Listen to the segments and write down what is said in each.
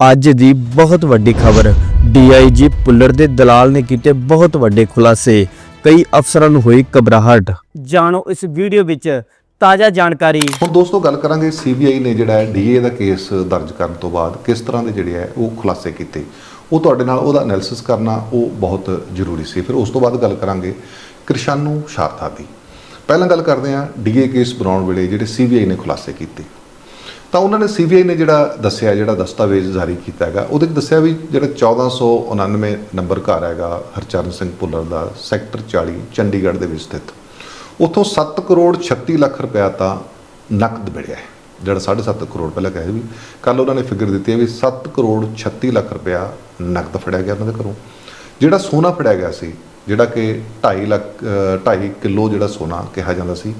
ਅੱਜ ਦੀ ਬਹੁਤ ਵੱਡੀ ਖਬਰ। ਡੀਆਈਜੀ ਪੁੱਲਰ ਦੇ ਦਲਾਲ ਨੇ ਕੀਤੇ ਬਹੁਤ ਵੱਡੇ ਖੁਲਾਸੇ। ਕਈ ਅਫਸਰਾਂ ਨੂੰ ਹੋਈ ਘਬਰਾਹਟ। ਜਾਣੋ ਇਸ ਵੀਡੀਓ ਵਿੱਚ ਤਾਜ਼ਾ ਜਾਣਕਾਰੀ। ਹੁਣ ਦੋਸਤੋ ਗੱਲ ਕਰਾਂਗੇ ਸੀਬੀਆਈ ਨੇ ਜਿਹੜਾ ਹੈ ਡੀਏ ਦਾ ਕੇਸ ਦਰਜ ਕਰਨ ਤੋਂ ਬਾਅਦ ਕਿਸ ਤਰ੍ਹਾਂ ਦੇ ਜਿਹੜੇ ਹੈ ਉਹ ਖੁਲਾਸੇ ਕੀਤੇ। ਉਹ ਤੁਹਾਡੇ ਨਾਲ ਉਹਦਾ ਐਨਾਲਿਸਿਸ ਕਰਨਾ ਉਹ ਬਹੁਤ ਜ਼ਰੂਰੀ ਸੀ। ਫਿਰ ਉਸ ਤੋਂ ਬਾਅਦ ਗੱਲ ਕਰਾਂਗੇ ਕ੍ਰਿਸ਼ਾਨੂ ਸ਼ਾਰਥਾ ਦੀ। ਪਹਿਲਾਂ ਗੱਲ ਕਰਦੇ ਹਾਂ ਡੀਏ ਕੇਸ ਬਣਾਉਣ ਵੇਲੇ ਜਿਹੜੇ ਸੀਬੀਆਈ ਨੇ ਖੁਲਾਸੇ ਕੀਤੇ। ਤਾਂ ਉਹਨਾਂ ਨੇ ਸੀਬੀਆਈ ਨੇ ਜਿਹੜਾ ਦੱਸਿਆ, ਜਿਹੜਾ ਦਸਤਾਵੇਜ਼ ਜਾਰੀ ਕੀਤਾ ਹੈਗਾ, ਉਹਦੇ ਵਿੱਚ ਦੱਸਿਆ ਵੀ ਜਿਹੜਾ 1499 ਨੰਬਰ ਘਰ ਹੈਗਾ, ਹਰਚਰਨ ਸਿੰਘ ਭੁੱਲਰ ਦਾ, ਸੈਕਟਰ 40 ਚੰਡੀਗੜ੍ਹ ਦੇ ਵਿੱਚ ਸਥਿਤ। ਉੱਥੋਂ 7 ਕਰੋੜ 36 ਲੱਖ ਰੁਪਇਆ ਤਾਂ ਨਕਦ ਮਿਲਿਆ ਹੈ। ਜਿਹੜਾ 7.5 ਕਰੋੜ ਪਹਿਲਾਂ ਕਹੇ ਵੀ ਕੱਲ ਉਹਨਾਂ ਨੇ ਫਿਗਰ ਦਿੱਤੀ ਹੈ ਵੀ 7 ਕਰੋੜ 36 ਲੱਖ ਰੁਪਇਆ ਨਕਦ ਫੜਿਆ ਗਿਆ ਉਹਨਾਂ ਦੇ ਘਰੋਂ। ਜਿਹੜਾ ਸੋਨਾ ਫੜਿਆ ਗਿਆ ਸੀ ਜਿਹੜਾ ਕਿ 2.5 ਲੱਖ ਅ, 2.5 ਕਿਲੋ ਜਿਹੜਾ ਸੋਨਾ ਕਿਹਾ ਜਾਂਦਾ ਸੀ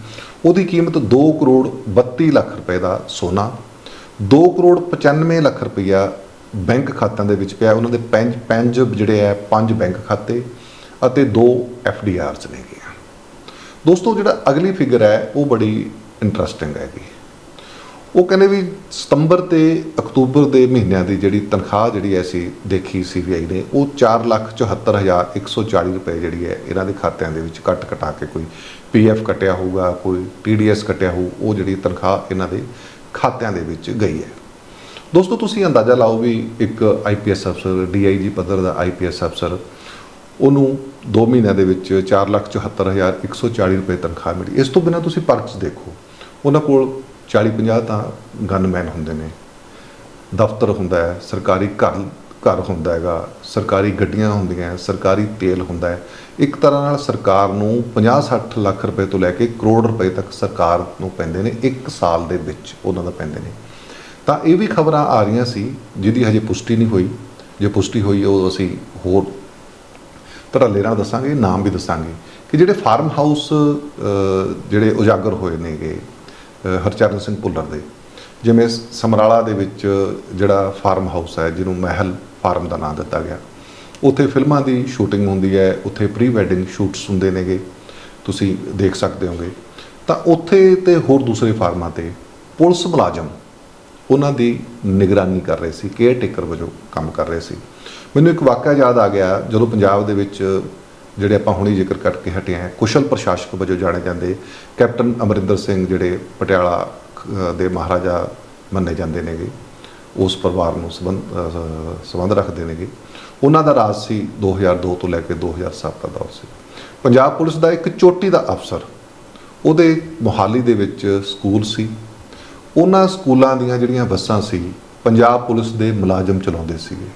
ਉਹਦੀ ਕੀਮਤ 2 ਕਰੋੜ 32 ਲੱਖ ਰੁਪਏ ਦਾ ਸੋਨਾ 2 ਕਰੋੜ 95 ਲੱਖ ਰੁਪਇਆ ਬੈਂਕ ਖਾਤਿਆਂ ਦੇ ਵਿੱਚ ਪਿਆ ਉਹਨਾਂ ਦੇ ਪੰਜ ਪੰਜ ਜਿਹੜੇ ਆ ਪੰਜ ਬੈਂਕ ਖਾਤੇ ਅਤੇ ਦੋ ਐਫ ਡੀ ਆਰਸ ਨੇਗੇ ਦੋਸਤੋ ਜਿਹੜਾ ਅਗਲੀ ਫਿਗਰ ਹੈ ਉਹ ਬੜੀ ਇੰਟਰਸਟਿੰਗ ਹੈਗੀ। ਉਹ ਕਹਿੰਦੇ ਵੀ ਸਤੰਬਰ ਤੇ ਅਕਤੂਬਰ ਦੇ ਮਹੀਨਿਆਂ ਦੀ ਜਿਹੜੀ ਤਨਖਾਹ ਜਿਹੜੀ ਐਸੀ ਦੇਖੀ ਸੀਬੀਆਈ ਨੇ, ਉਹ 474140 ਰੁਪਏ ਜਿਹੜੀ ਹੈ ਇਹਨਾਂ ਦੇ ਖਾਤਿਆਂ ਦੇ ਵਿੱਚ ਕੱਟ ਕਟਾ ਕੇ ਕੋਈ ਪੀਐਫ ਕੱਟਿਆ ਹੋਊਗਾ, ਕੋਈ ਟੀਡੀਐਸ ਕੱਟਿਆ ਹੋਊ, ਉਹ ਜਿਹੜੀ ਤਨਖਾਹ ਇਹਨਾਂ ਦੇ ਖਾਤਿਆਂ ਦੇ ਵਿੱਚ ਗਈ ਹੈ ਦੋਸਤੋ, ਤੁਸੀਂ ਅੰਦਾਜ਼ਾ ਲਾਓ ਵੀ ਇੱਕ ਆਈਪੀਐਸ ਅਫਸਰ ਡੀਆਈਜੀ ਪੱਧਰ ਦਾ ਆਈਪੀਐਸ ਅਫਸਰ, ਉਹਨੂੰ 2 ਮਹੀਨਿਆਂ ਦੇ ਵਿੱਚ 474140 ਰੁਪਏ ਤਨਖਾਹ ਮਿਲੀ। ਇਸ ਤੋਂ ਬਿਨਾਂ ਤੁਸੀਂ ਪਰਚਸ ਦੇਖੋ, ਉਹਨਾਂ ਕੋਲ 40 50 ਤਾਂ ਗਨਮੈਨ ਹੁੰਦੇ ਨੇ। ਦਫ਼ਤਰ ਹੁੰਦਾ ਹੈ, ਸਰਕਾਰੀ ਘਰ ਘਰ ਹੁੰਦਾ ਹੈਗਾ, ਸਰਕਾਰੀ ਗੱਡੀਆਂ ਹੁੰਦੀਆਂ, ਸਰਕਾਰੀ ਤੇਲ ਹੁੰਦਾ ਹੈ। ਇੱਕ ਤਰ੍ਹਾਂ ਨਾਲ ਸਰਕਾਰ ਨੂੰ 50-60 ਲੱਖ ਰੁਪਏ ਤੋਂ ਲੈ ਕੇ ਕਰੋੜ ਰੁਪਏ ਤੱਕ ਸਰਕਾਰ ਨੂੰ ਪੈਂਦੇ ਨੇ, ਇੱਕ ਸਾਲ ਦੇ ਵਿੱਚ ਉਹਨਾਂ ਦਾ ਪੈਂਦੇ ਨੇ। ਤਾਂ ਇਹ ਵੀ ਖਬਰਾਂ ਆ ਰਹੀਆਂ ਸੀ, ਜਿਹਦੀ ਹਜੇ ਪੁਸ਼ਟੀ ਨਹੀਂ ਹੋਈ। ਜੇ ਪੁਸ਼ਟੀ ਹੋਈ, ਉਹ ਅਸੀਂ ਹੋਰ ਧੜੱਲੇ ਨਾਲ ਦੱਸਾਂਗੇ, ਨਾਮ ਵੀ ਦੱਸਾਂਗੇ ਕਿ ਜਿਹੜੇ ਫਾਰਮ ਹਾਊਸ ਜਿਹੜੇ ਉਜਾਗਰ ਹੋਏ ਨੇਗੇ ਹਰਚਰਨ ਸਿੰਘ ਭੁੱਲਰ ਦੇ। ਜਿਵੇਂ ਸਮਰਾਲਾ ਦੇ ਵਿੱਚ ਜਿਹੜਾ ਫਾਰਮ ਹਾਊਸ ਹੈ, ਜਿਹਨੂੰ ਮਹਿਲ ਫਾਰਮ ਦਾ ਨਾਮ ਦਿੱਤਾ ਗਿਆ। ਉੱਥੇ ਫਿਲਮਾਂ ਦੀ ਸ਼ੂਟਿੰਗ ਹੁੰਦੀ ਹੈ, ਉੱਥੇ ਪ੍ਰੀ ਵੈਡਿੰਗ ਸ਼ੂਟਸ ਹੁੰਦੇ ਨੇਗੇ। ਤੁਸੀਂ ਦੇਖ ਸਕਦੇ ਹੋਗੇ। ਤਾਂ ਉੱਥੇ ਤੇ ਹੋਰ ਦੂਸਰੇ ਫਾਰਮਾਂ ਤੇ ਪੁਲਿਸ ਮੁਲਾਜ਼ਮ ਉਹਨਾਂ ਦੀ ਨਿਗਰਾਨੀ ਕਰ ਰਹੇ ਸੀ ਕੇਅਰ ਟੇਕਰ ਵਜੋਂ ਕੰਮ ਕਰ ਰਹੇ ਸੀ। ਮੈਨੂੰ ਇੱਕ ਵਾਕਿਆ ਯਾਦ ਆ ਗਿਆ, ਜਦੋਂ ਪੰਜਾਬ ਦੇ ਵਿੱਚ ਜਿਹੜੇ ਆਪਾਂ ਹੁਣੇ ਜ਼ਿਕਰ ਕਰਕੇ ਹਟੇ ਆ, ਕੁਸ਼ਲ ਪ੍ਰਸ਼ਾਸਕ ਵਜੋਂ ਜਾਣੇ ਜਾਂਦੇ, ਕੈਪਟਨ ਅਮਰਿੰਦਰ ਸਿੰਘ ਜਿਹੜੇ ਪਟਿਆਲਾ ਦੇ ਮਹਾਰਾਜਾ ਮੰਨੇ ਜਾਂਦੇ ਨੇਗੇ, ਉਸ ਪਰਿਵਾਰ ਨੂੰ ਸੰਬੰਧ ਸੰਬੰਧ ਰੱਖਦੇ ਨੇਗੇ। ਉਹਨਾਂ ਦਾ ਰਾਜ ਸੀ 2002 ਤੋਂ ਲੈ ਕੇ 2007 ਦਾ ਦੌਰ ਸੀ। ਪੰਜਾਬ ਪੁਲਿਸ ਦਾ ਇੱਕ ਚੋਟੀ ਦਾ ਅਫਸਰ, ਉਹਦੇ ਮੋਹਾਲੀ ਦੇ ਵਿੱਚ ਸਕੂਲ ਸੀ। ਉਹਨਾਂ ਸਕੂਲਾਂ ਦੀਆਂ ਜਿਹੜੀਆਂ ਬੱਸਾਂ ਸੀ, ਪੰਜਾਬ ਪੁਲਿਸ ਦੇ ਮੁਲਾਜ਼ਮ ਚਲਾਉਂਦੇ ਸੀਗੇ।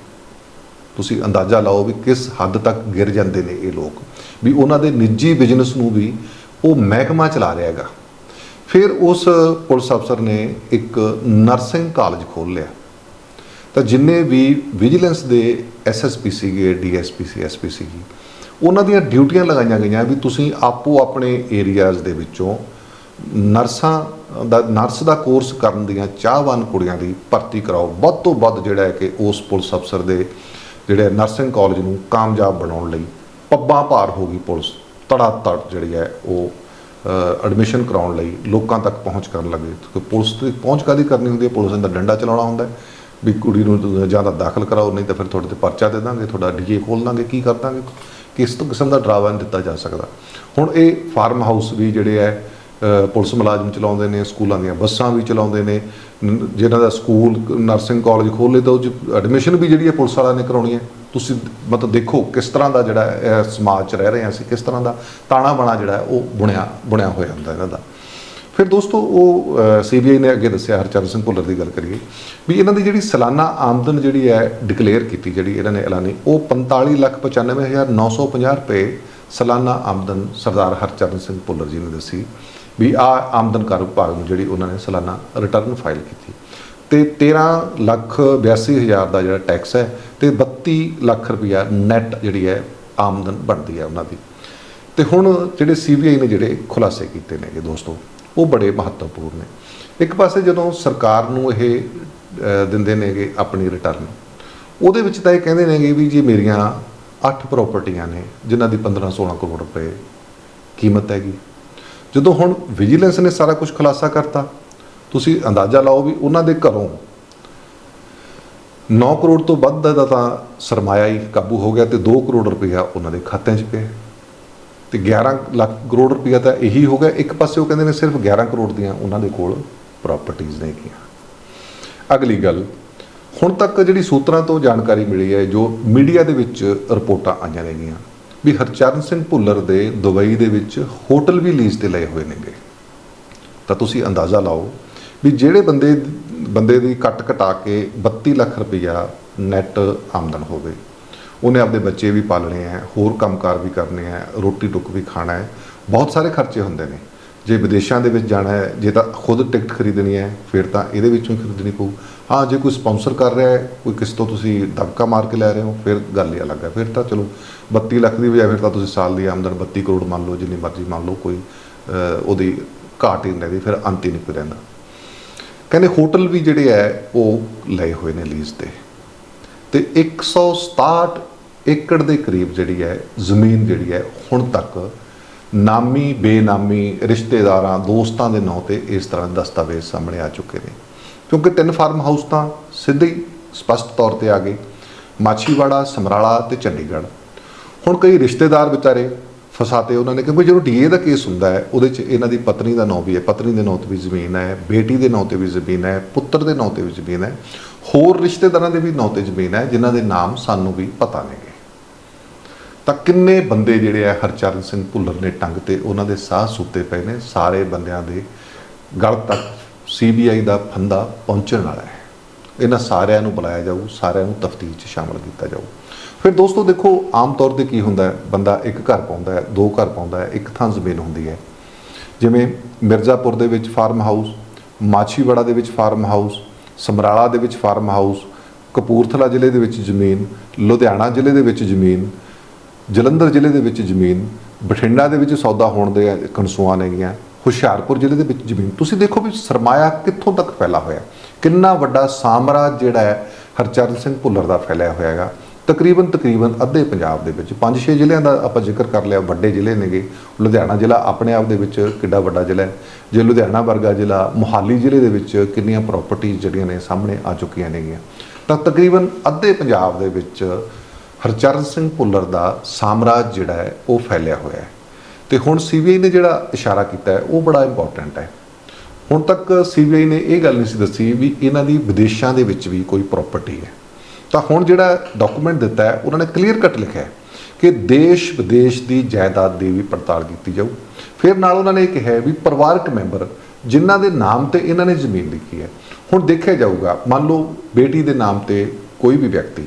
ਤੁਸੀਂ ਅੰਦਾਜ਼ਾ ਲਾਓ ਵੀ ਕਿਸ ਹੱਦ ਤੱਕ ਗਿਰ ਜਾਂਦੇ ਨੇ ਇਹ ਲੋਕ। ਵੀ ਉਹਨਾਂ ਦੇ ਨਿੱਜੀ ਬਿਜ਼ਨਸ ਨੂੰ ਵੀ ਉਹ ਮਹਿਕਮਾ ਚਲਾ ਰਿਹਾ ਹੈਗਾ। ਫਿਰ ਉਸ ਪੁਲਿਸ ਅਫਸਰ ਨੇ ਇੱਕ ਨਰਸਿੰਗ ਕਾਲਜ ਖੋਲ੍ਹ ਲਿਆ। ਤਾਂ ਜਿੰਨੇ ਵੀ ਵਿਜੀਲੈਂਸ ਦੇ ਐਸਐਸਪੀ ਸੀਗੇ ਡੀਐਸਪੀ ਸੀ ਐਸਪੀ ਸੀਗੀ, ਉਹਨਾਂ ਦੀਆਂ ਡਿਊਟੀਆਂ ਲਗਾਈਆਂ ਗਈਆਂ ਵੀ ਤੁਸੀਂ ਆਪੋ ਆਪਣੇ ਏਰੀਆਜ਼ ਦੇ ਵਿੱਚੋਂ ਨਰਸਾਂ ਦਾ, ਨਰਸ ਦਾ ਕੋਰਸ ਕਰਨ ਦੀਆਂ ਚਾਹਵਾਨ ਕੁੜੀਆਂ ਦੀ ਭਰਤੀ ਕਰਾਓ। ਵੱਧ ਤੋਂ ਵੱਧ ਜਿਹੜਾ ਹੈ ਕਿ ਉਸ ਪੁਲਿਸ ਅਫਸਰ ਦੇ ਜਿਹੜੇ ਨਰਸਿੰਗ ਕਾਲਜ ਨੂੰ ਕਾਮਯਾਬ ਬਣਾਉਣ ਲਈ ਪੱਬਾਂ ਭਾਰ ਹੋ ਗਈ ਪੁਲਿਸ ਤੜਾ ਤੜ ਜਿਹੜੀ ਹੈ ਉਹ ਐਡਮਿਸ਼ਨ ਕਰਾਉਣ ਲਈ ਲੋਕਾਂ ਤੱਕ ਪਹੁੰਚ ਕਰਨ ਲੱਗੇ। ਕਿਉਂਕਿ ਪੁਲਿਸ ਦੀ ਪਹੁੰਚ ਕਾਦੀ ਕਰਨੀ ਹੁੰਦੀ ਹੈ? ਪੁਲਿਸ ਦਾ ਡੰਡਾ ਚਲਾਉਣਾ ਹੁੰਦਾ ਵੀ ਕੁੜੀ ਨੂੰ ਜਾਂ ਤਾਂ ਦਾਖਲ ਕਰਾਓ, ਨਹੀਂ ਤਾਂ ਫਿਰ ਤੁਹਾਡੇ ਤੇ ਪਰਚਾ ਦੇ ਦਾਂਗੇ, ਤੁਹਾਡਾ ਡੀਏ ਖੋਲ ਦਾਂਗੇ, ਕੀ ਕਰ ਦਾਂਗੇ? ਕਿਸ ਤੋਂ ਕਿਸਮ ਦਾ ਡਰਾਵਾ ਨਹੀਂ ਦਿੱਤਾ ਜਾ ਸਕਦਾ। ਹੁਣ ਇਹ ਫਾਰਮ ਹਾਊਸ ਵੀ ਜਿਹੜੇ ਹੈ ਪੁਲਿਸ ਮੁਲਾਜ਼ਮ ਚਲਾਉਂਦੇ ਨੇ, ਸਕੂਲਾਂ ਦੀਆਂ ਬੱਸਾਂ ਵੀ ਚਲਾਉਂਦੇ ਨੇ ਜਿਹਨਾਂ ਦਾ ਸਕੂਲ ਨਰਸਿੰਗ ਕਾਲਜ ਖੋਲ੍ਹੇ ਤਾਂ ਉਹ 'ਚ ਐਡਮਿਸ਼ਨ ਵੀ ਜਿਹੜੀ ਹੈ ਪੁਲਿਸ ਵਾਲਿਆਂ ਨੇ ਕਰਾਉਣੀ ਹੈ। ਤੁਸੀਂ ਮਤਲਬ ਦੇਖੋ ਕਿਸ ਤਰ੍ਹਾਂ ਦਾ ਜਿਹੜਾ ਸਮਾਜ 'ਚ ਰਹਿ ਰਹੇ ਹਾਂ ਅਸੀਂ ਕਿਸ ਤਰ੍ਹਾਂ ਦਾ ਤਾਣਾ ਬਾਣਾ ਜਿਹੜਾ ਉਹ ਬੁਣਿਆ ਬੁਣਿਆ ਹੋਇਆ ਹੁੰਦਾ ਇਹਨਾਂ ਦਾ। ਫਿਰ ਦੋਸਤੋ ਉਹ ਸੀਬੀਆਈ ਨੇ ਅੱਗੇ ਦੱਸਿਆ ਹਰਚਰਨ ਸਿੰਘ ਭੁੱਲਰ ਦੀ ਗੱਲ ਕਰੀਏ ਵੀ ਇਹਨਾਂ ਦੀ ਜਿਹੜੀ ਸਾਲਾਨਾ ਆਮਦਨ ਜਿਹੜੀ ਹੈ ਡਿਕਲੇਅਰ ਕੀਤੀ ਜਿਹੜੀ ਇਹਨਾਂ ਨੇ ਐਲਾਨੀ ਉਹ 45,95,950 ਰੁਪਏ ਸਾਲਾਨਾ ਆਮਦਨ ਸਰਦਾਰ ਹਰਚਰਨ ਸਿੰਘ ਭੁੱਲਰ ਜੀ ਨੇ ਦੱਸੀ। ਵੀ ਆ ਆਮਦਨ ਕਰ ਵਿਭਾਗ ਨੂੰ ਜਿਹੜੀ ਉਹਨਾਂ ਨੇ ਸਾਲਾਨਾ ਰਿਟਰਨ ਫਾਈਲ ਕੀਤੀ। ਤੇ 13 ਲੱਖ 82 ਹਜ਼ਾਰ ਦਾ ਜਿਹੜਾ ਟੈਕਸ ਹੈ ਤੇ 32 ਲੱਖ ਰੁਪਇਆ ਨੈਟ ਜਿਹੜੀ ਹੈ ਆਮਦਨ ਬਣਦੀ ਹੈ ਉਹਨਾਂ ਦੀ। ਤੇ ਹੁਣ ਜਿਹੜੇ ਸੀਬੀਆਈ ਨੇ ਜਿਹੜੇ ਖੁਲਾਸੇ ਕੀਤੇ ਨੇਗੇ ਦੋਸਤੋ, ਉਹ ਬੜੇ ਮਹੱਤਵਪੂਰਨ ਨੇ। ਇੱਕ ਪਾਸੇ ਜਦੋਂ ਸਰਕਾਰ ਨੂੰ ਇਹ ਦਿੰਦੇ ਨੇਗੇ ਆਪਣੀ ਰਿਟਰਨ ਉਹਦੇ ਵਿੱਚ ਤਾਂ ਇਹ ਕਹਿੰਦੇ ਨੇਗੇ ਵੀ ਜੀ ਮੇਰੀਆਂ 8 ਪ੍ਰਾਪਰਟੀਆਂ ਨੇ, ਜਿਨ੍ਹਾਂ ਦੀ 15 16 ਕਰੋੜ ਰੁਪਏ ਕੀਮਤ ਹੈਗੀ। ਜਦੋਂ ਹੁਣ ਵਿਜੀਲੈਂਸ ਨੇ ਸਾਰਾ ਕੁਝ ਖੁਲਾਸਾ ਕਰਤਾ, ਤੁਸੀਂ ਅੰਦਾਜ਼ਾ ਲਾਓ ਵੀ ਉਹਨਾਂ ਦੇ ਘਰੋਂ 9 ਕਰੋੜ ਤੋਂ ਵੱਧ ਦਾ ਤਾਂ ਸਰਮਾਇਆ ਹੀ ਕਾਬੂ ਹੋ ਗਿਆ ਤੇ 2 ਕਰੋੜ ਰੁਪਇਆ ਉਹਨਾਂ ਦੇ ਖਾਤਿਆਂ 'ਚ ਪਿਆ। ਤੇ 11 ਲੱਖ ਕਰੋੜ ਰੁਪਇਆ ਤਾਂ ਇਹੀ ਹੋ ਗਿਆ, ਇੱਕ ਪਾਸੇ ਉਹ ਕਹਿੰਦੇ ਨੇ ਸਿਰਫ 11 ਕਰੋੜ ਦੀਆਂ ਉਹਨਾਂ ਦੇ ਕੋਲ ਪ੍ਰਾਪਰਟੀਆਂ ਨੇ ਕੀਆਂ ਅਗਲੀ ਗੱਲ, ਹੁਣ ਤੱਕ ਜਿਹੜੀ ਸੂਤਰਾਂ ਤੋਂ ਜਾਣਕਾਰੀ ਮਿਲੀ ਹੈ, ਜੋ ਮੀਡੀਆ ਦੇ ਵਿੱਚ ਰਿਪੋਰਟਾਂ ਆਈਆਂ ਨੇਗੀਆਂ ਵੀ ਹਰਚਰਨ ਸਿੰਘ ਭੁੱਲਰ ਦੇ ਦੁਬਈ ਦੇ ਵਿੱਚ ਹੋਟਲ ਵੀ ਲੀਜ਼ ਤੇ ਲਏ ਹੋਏ ਨੇਗੇ। ਤਾਂ ਤੁਸੀਂ ਅੰਦਾਜ਼ਾ ਲਾਓ ਵੀ ਜਿਹੜੇ ਬੰਦੇ ਬੰਦੇ ਦੀ ਕੱਟ ਘਟਾ ਕੇ 32 ਲੱਖ ਰੁਪਈਆ ਨੈਟ ਆਮਦਨ ਹੋਵੇ, ਉਹਨੇ ਆਪਦੇ ਬੱਚੇ ਵੀ ਪਾਲਣੇ ਹੈ, ਹੋਰ ਕੰਮਕਾਰ ਵੀ ਕਰਨੇ ਹੈ, ਰੋਟੀ ਟੁੱਕ ਵੀ ਖਾਣਾ ਹੈ, ਬਹੁਤ ਸਾਰੇ ਖਰਚੇ ਹੁੰਦੇ ਨੇ। ਜੇ ਵਿਦੇਸ਼ਾਂ ਦੇ ਵਿੱਚ ਜਾਣਾ ਹੈ, ਜੇ ਤਾਂ ਖੁਦ ਟਿਕਟ ਖਰੀਦਣੀ ਹੈ, ਫਿਰ ਤਾਂ ਇਹਦੇ ਵਿੱਚੋਂ ਹੀ ਖਰੀਦਣੀ ਪਊ। ਹਾਂ, ਜੇ ਕੋਈ ਸਪਾਂਸਰ ਕਰ ਰਿਹਾ ਹੈ, ਕੋਈ ਕਿਸ ਤੋਂ ਤੁਸੀਂ ਦਬਕਾ ਮਾਰ ਕੇ ਲੈ ਰਹੇ ਹੋ, ਫਿਰ ਗੱਲ ਹੀ ਅਲੱਗ ਹੈ। ਫਿਰ ਤਾਂ ਚਲੋ 32 ਲੱਖ ਦੀ ਬਜਾਏ ਫਿਰ ਤਾਂ ਤੁਸੀਂ ਸਾਲ ਦੀ ਆਮਦਨ 32 ਕਰੋੜ ਮੰਨ ਲਓ, ਜਿੰਨੀ ਮਰਜ਼ੀ ਮੰਨ ਲਓ, ਕੋਈ ਉਹਦੀ ਘਾਟ ਹੀ ਨਹੀਂ ਰਹਿੰਦੀ, ਫਿਰ ਅੰਤ ਹੀ ਨਹੀਂ ਕੋਈ ਰਹਿੰਦਾ। ਕਹਿੰਦੇ ਹੋਟਲ ਵੀ ਜਿਹੜੇ ਹੈ, ਉਹ ਲਏ ਹੋਏ ਨੇ ਲੀਜ਼ ਤੇ। ਤੇ 167 ਏਕੜ ਦੇ ਕਰੀਬ ਜਿਹੜੀ ਹੈ, ਜ਼ਮੀਨ ਜਿਹੜੀ ਹੈ, ਹੁਣ ਤੱਕ ਨਾਮੀ, ਬੇਨਾਮੀ ਰਿਸ਼ਤੇਦਾਰਾਂ, ਦੋਸਤਾਂ ਦੇ ਨਾਂ ਤੇ ਇਸ ਤਰ੍ਹਾਂ ਦਸਤਾਵੇਜ਼ ਸਾਹਮਣੇ ਆ ਚੁੱਕੇ ਨੇ। ਕਿਉਂਕਿ ਤਿੰਨ ਫਾਰਮ ਹਾਊਸ ਤਾਂ ਸਿੱਧੇ ਹੀ ਸਪਸ਼ਟ ਤੌਰ ਤੇ ਆ ਗਏ। ਮਾਛੀਵਾੜਾ, ਸਮਰਾਲਾ ਤੇ ਚੰਡੀਗੜ੍ਹ। ਹੁਣ ਕਈ ਰਿਸ਼ਤੇਦਾਰ ਵਿਚਾਰੇ ਫਸਾਤੇ ਉਹਨਾਂ ਨੇ, ਕਿਉਂਕਿ ਜਦੋਂ ਡੀਏ ਦਾ ਕੇਸ ਹੁੰਦਾ ਹੈ, ਉਹਦੇ 'ਚ ਇਹਨਾਂ ਦੀ ਪਤਨੀ ਦਾ ਨਾਂ ਵੀ ਹੈ। ਪਤਨੀ ਦੇ ਨਾਂ ਤੇ ਵੀ ਜ਼ਮੀਨ ਹੈ, ਬੇਟੀ ਦੇ ਨਾਂ ਤੇ ਵੀ ਜ਼ਮੀਨ ਹੈ, ਪੁੱਤਰ ਦੇ ਨਾਂ ਤੇ ਵੀ ਜ਼ਮੀਨ ਹੈ। ਹੋਰ ਰਿਸ਼ਤੇਦਾਰਾਂ ਦੇ ਵੀ ਨਾਂ ਤੇ ਜ਼ਮੀਨ ਹੈ, ਜਿਨ੍ਹਾਂ ਦੇ ਨਾਮ ਸਾਨੂੰ ਵੀ ਪਤਾ ਨੇਗੇ ਤਾਂ ਕਿੰਨੇ ਬੰਦੇ ਜਿਹੜੇ ਆ ਹਰਚਰਨ ਸਿੰਘ ਭੁੱਲਰ ਨੇ ਟੰਗ ਤੇ, ਉਹਨਾਂ ਦੇ ਸਾਹ ਸੁੱਤੇ ਪਏ ਨੇ, ਸਾਰੇ ਬੰਦਿਆਂ ਦੇ ਗਲ ਤੱਕ ਸੀਬੀਆਈ ਦਾ ਫੰਦਾ ਪਹੁੰਚਣ ਵਾਲਾ ਹੈ। ਇਹਨਾਂ ਸਾਰਿਆਂ ਨੂੰ ਬੁਲਾਇਆ ਜਾਊ, ਸਾਰਿਆਂ ਨੂੰ ਤਫਤੀਸ਼ 'ਚ ਸ਼ਾਮਲ ਕੀਤਾ ਜਾਊ। ਫਿਰ ਦੋਸਤੋ, ਦੇਖੋ, ਆਮ ਤੌਰ ਤੇ ਕੀ ਹੁੰਦਾ ਹੈ? ਬੰਦਾ ਇੱਕ ਘਰ ਪਾਉਂਦਾ ਹੈ, ਦੋ ਘਰ ਪਾਉਂਦਾ ਹੈ, ਇੱਕ ਥਾਂ ਜ਼ਮੀਨ ਹੁੰਦੀ ਹੈ। ਜਿਵੇਂ ਮਿਰਜ਼ਾਪੁਰ ਦੇ ਵਿੱਚ ਫਾਰਮ ਹਾਊਸ, ਮਾਛੀਵਾੜਾ ਦੇ ਵਿੱਚ ਫਾਰਮ ਹਾਊਸ, ਸਮਰਾਲਾ ਦੇ ਵਿੱਚ ਫਾਰਮ ਹਾਊਸ, ਕਪੂਰਥਲਾ ਜ਼ਿਲ੍ਹੇ ਦੇ ਵਿੱਚ ਜ਼ਮੀਨ, ਲੁਧਿਆਣਾ ਜ਼ਿਲ੍ਹੇ ਦੇ ਵਿੱਚ ਜ਼ਮੀਨ, ਜਲੰਧਰ ਜ਼ਿਲ੍ਹੇ ਦੇ ਵਿੱਚ ਜ਼ਮੀਨ, ਬਠਿੰਡਾ ਦੇ ਵਿੱਚ ਸੌਦਾ ਹੋਣ ਦੇ ਕਨਸੂਆਂ ਨੇਗੀਆਂ। ਹੁਸ਼ਿਆਰਪੁਰ ਜ਼ਿਲ੍ਹੇ ਦੇ ਵਿੱਚ ਜ਼ਮੀਨ। ਤੁਸੀਂ ਦੇਖੋ ਵੀ ਸਰਮਾਇਆ ਕਿੱਥੋਂ ਤੱਕ ਫੈਲਾ ਹੋਇਆ। ਕਿੰਨਾ ਵੱਡਾ ਸਾਮਰਾਜ ਜਿਹੜਾ ਹੈ, ਹਰਚਰਨ ਸਿੰਘ ਭੁੱਲਰ ਦਾ ਫੈਲਿਆ ਹੋਇਆ ਹੈਗਾ। ਤਕਰੀਬਨ ਤਕਰੀਬਨ ਅੱਧੇ ਪੰਜਾਬ ਦੇ ਵਿੱਚ ਪੰਜ ਛੇ ਜ਼ਿਲ੍ਹਿਆਂ ਦਾ ਆਪਾਂ ਜ਼ਿਕਰ ਕਰ ਲਿਆ, ਵੱਡੇ ਜ਼ਿਲ੍ਹੇ ਨੇਗੇ। ਲੁਧਿਆਣਾ ਜ਼ਿਲ੍ਹਾ ਆਪਣੇ ਆਪ ਦੇ ਵਿੱਚ ਕਿੱਡਾ ਵੱਡਾ ਜ਼ਿਲ੍ਹਾ ਹੈ। ਜੇ ਲੁਧਿਆਣਾ ਵਰਗਾ ਜ਼ਿਲ੍ਹਾ ਮੋਹਾਲੀ ਜ਼ਿਲ੍ਹੇ ਦੇ ਵਿੱਚ ਕਿੰਨੀਆਂ ਪ੍ਰਾਪਰਟੀਆਂ ਜਿਹੜੀਆਂ ਨੇ ਸਾਹਮਣੇ ਆ ਚੁੱਕੀਆਂ ਨੇਗੀਆਂ। ਤਾਂ ਤਕਰੀਬਨ ਅੱਧੇ ਪੰਜਾਬ ਦੇ ਵਿੱਚ ਹਰਚਰਨ ਸਿੰਘ ਭੁੱਲਰ ਦਾ ਸਾਮਰਾਜ ਜਿਹੜਾ ਹੈ, ਉਹ ਫੈਲਿਆ ਹੋਇਆ ਹੈ। ਤੇ ਹੁਣ ਸੀਬੀਆਈ ਨੇ ਜਿਹੜਾ ਇਸ਼ਾਰਾ ਕੀਤਾ ਹੈ, ਉਹ ਬੜਾ ਇੰਪੋਰਟੈਂਟ ਹੈ। ਹੁਣ ਤੱਕ ਸੀਬੀਆਈ ਨੇ ਇਹ ਗੱਲ ਨਹੀਂ ਸੀ ਦੱਸੀ ਵੀ ਇਹਨਾਂ ਦੀ ਵਿਦੇਸ਼ਾਂ ਦੇ ਵਿੱਚ ਵੀ ਕੋਈ ਪ੍ਰਾਪਰਟੀ ਹੈ। ਤਾਂ ਹੁਣ ਜਿਹੜਾ ਡਾਕੂਮੈਂਟ ਦਿੱਤਾ ਹੈ, ਉਹਨਾਂ ਨੇ ਕਲੀਅਰ ਕੱਟ ਲਿਖਿਆ ਹੈ ਕਿ ਦੇਸ਼ ਵਿਦੇਸ਼ ਦੀ ਜਾਇਦਾਦ ਦੀ ਵੀ ਪੜਤਾਲ ਕੀਤੀ ਜਾਊ। ਫਿਰ ਨਾਲ ਉਹਨਾਂ ਨੇ ਇਹ ਕਿਹਾ ਵੀ ਪਰਿਵਾਰਕ ਮੈਂਬਰ ਜਿਨ੍ਹਾਂ ਦੇ ਨਾਮ ਤੇ ਇਹਨਾਂ ਨੇ ਜ਼ਮੀਨ ਲਿਖੀ ਹੈ, ਹੁਣ ਦੇਖਿਆ ਜਾਊਗਾ, ਮੰਨ ਲਓ ਬੇਟੀ ਦੇ ਨਾਮ ਤੇ ਕੋਈ ਵੀ ਵਿਅਕਤੀ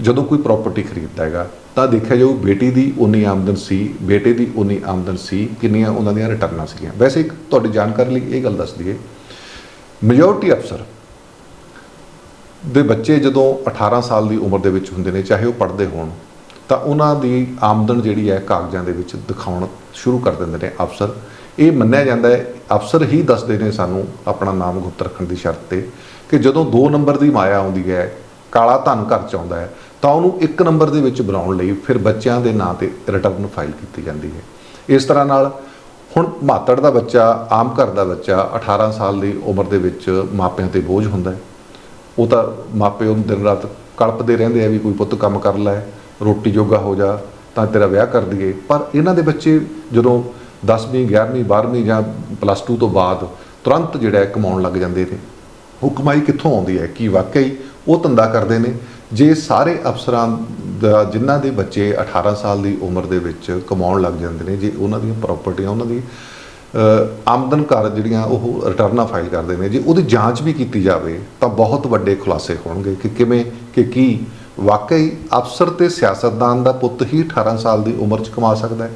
ਜਦੋਂ ਕੋਈ ਪ੍ਰਾਪਰਟੀ ਖਰੀਦਦਾ ਹੈਗਾ ਤਾਂ ਦੇਖਿਆ ਜਾਊ ਬੇਟੀ ਦੀ ਉਨੀ ਆਮਦਨ ਸੀ, ਬੇਟੇ ਦੀ ਉਨੀ ਆਮਦਨ ਸੀ, ਕਿੰਨੀਆਂ ਉਹਨਾਂ ਦੀਆਂ ਰਿਟਰਨਾਂ ਸੀਗੀਆਂ। ਵੈਸੇ ਇੱਕ ਤੁਹਾਡੀ ਜਾਣਕਾਰੀ ਲਈ ਇਹ ਗੱਲ ਦੱਸ ਦਈਏ ਮੈਜੋਰਟੀ ਅਫਸਰ ਦੇ ਬੱਚੇ ਜਦੋਂ 18 ਸਾਲ ਦੀ ਉਮਰ ਦੇ ਵਿੱਚ ਹੁੰਦੇ ਨੇ, ਚਾਹੇ ਉਹ ਪੜ੍ਹਦੇ ਹੋਣ, ਤਾਂ ਉਹਨਾਂ ਦੀ ਆਮਦਨ ਜਿਹੜੀ ਹੈ ਕਾਗਜ਼ਾਂ ਦੇ ਵਿੱਚ ਦਿਖਾਉਣ ਸ਼ੁਰੂ ਕਰ ਦਿੰਦੇ ਨੇ ਅਫਸਰ। ਇਹ ਮੰਨਿਆ ਜਾਂਦਾ ਹੈ, ਅਫਸਰ ਹੀ ਦੱਸਦੇ ਨੇ ਸਾਨੂੰ ਆਪਣਾ ਨਾਮ ਗੁਪਤ ਰੱਖਣ ਦੀ ਸ਼ਰਤ ਤੇ ਕਿ ਜਦੋਂ 2 ਨੰਬਰ ਦੀ ਮਾਇਆ ਆਉਂਦੀ ਹੈ, ਕਾਲਾ ਧਨ ਘਰ ਚ ਆਉਂਦਾ ਹੈ ਤਾਂ ਉਹਨੂੰ ਇੱਕ ਨੰਬਰ ਦੇ ਵਿੱਚ ਬਣਾਉਣ ਲਈ ਫਿਰ ਬੱਚਿਆਂ ਦੇ ਨਾਂ ਤੇ ਰਿਟਰਨ ਫਾਈਲ ਕੀਤੀ ਜਾਂਦੀ ਹੈ। ਇਸ ਤਰ੍ਹਾਂ ਨਾਲ ਹੁਣ ਮਾਤੜ ਦਾ ਬੱਚਾ, ਆਮ ਘਰ ਦਾ ਬੱਚਾ 18 ਸਾਲ ਦੀ ਉਮਰ ਦੇ ਵਿੱਚ ਮਾਪਿਆਂ ਤੇ ਬੋਝ ਹੁੰਦਾ ਹੈ। ਉਹ ਤਾਂ ਮਾਪੇ ਉਹਨੂੰ ਦਿਨ ਰਾਤ ਕਲਪਦੇ ਰਹਿੰਦੇ ਆ ਵੀ ਕੋਈ ਪੁੱਤ ਕੰਮ ਕਰ ਲੈ, ਰੋਟੀ ਜੋਗਾ ਹੋ ਜਾ, ਤਾਂ ਤੇਰਾ ਵਿਆਹ ਕਰ ਦਈਏ। ਪਰ ਇਹਨਾਂ ਦੇ ਬੱਚੇ ਜਦੋਂ 10ਵੀਂ 11ਵੀਂ 12ਵੀਂ ਜਾਂ ਪਲੱਸ 2 ਤੋਂ ਬਾਅਦ ਤੁਰੰਤ ਜਿਹੜਾ ਕਮਾਉਣ ਲੱਗ ਜਾਂਦੇ ਨੇ। ਉਹ ਕਮਾਈ ਕਿੱਥੋਂ ਆਉਂਦੀ ਹੈ? ਕੀ ਵਾਕਈ ਉਹ ਧੰਦਾ ਕਰਦੇ ਨੇ। ਜੇ ਸਾਰੇ ਅਫਸਰਾਂ ਦਾ ਜਿਨ੍ਹਾਂ ਦੇ ਬੱਚੇ 18 ਸਾਲ ਦੀ ਉਮਰ ਦੇ ਵਿੱਚ ਕਮਾਉਣ ਲੱਗ ਜਾਂਦੇ ਨੇ, ਜੇ ਉਹਨਾਂ ਦੀਆਂ ਪ੍ਰਾਪਰਟੀਆਂ, ਉਹਨਾਂ ਦੀ ਆਮਦਨ ਕਰ ਜਿਹੜੀਆਂ ਉਹ ਰਿਟਰਨਾਂ ਫਾਈਲ ਕਰਦੇ ਨੇ, ਜੇ ਉਹਦੀ ਜਾਂਚ ਵੀ ਕੀਤੀ ਜਾਵੇ, ਤਾਂ ਬਹੁਤ ਵੱਡੇ ਖੁਲਾਸੇ ਹੋਣਗੇ ਕਿ ਕਿਵੇਂ, ਕਿ ਕੀ ਵਾਕਈ ਅਫਸਰ ਤੇ ਸਿਆਸਤਦਾਨ ਦਾ ਪੁੱਤ ਹੀ 18 ਸਾਲ ਦੀ ਉਮਰ 'ਚ ਕਮਾ ਸਕਦਾ ਹੈ?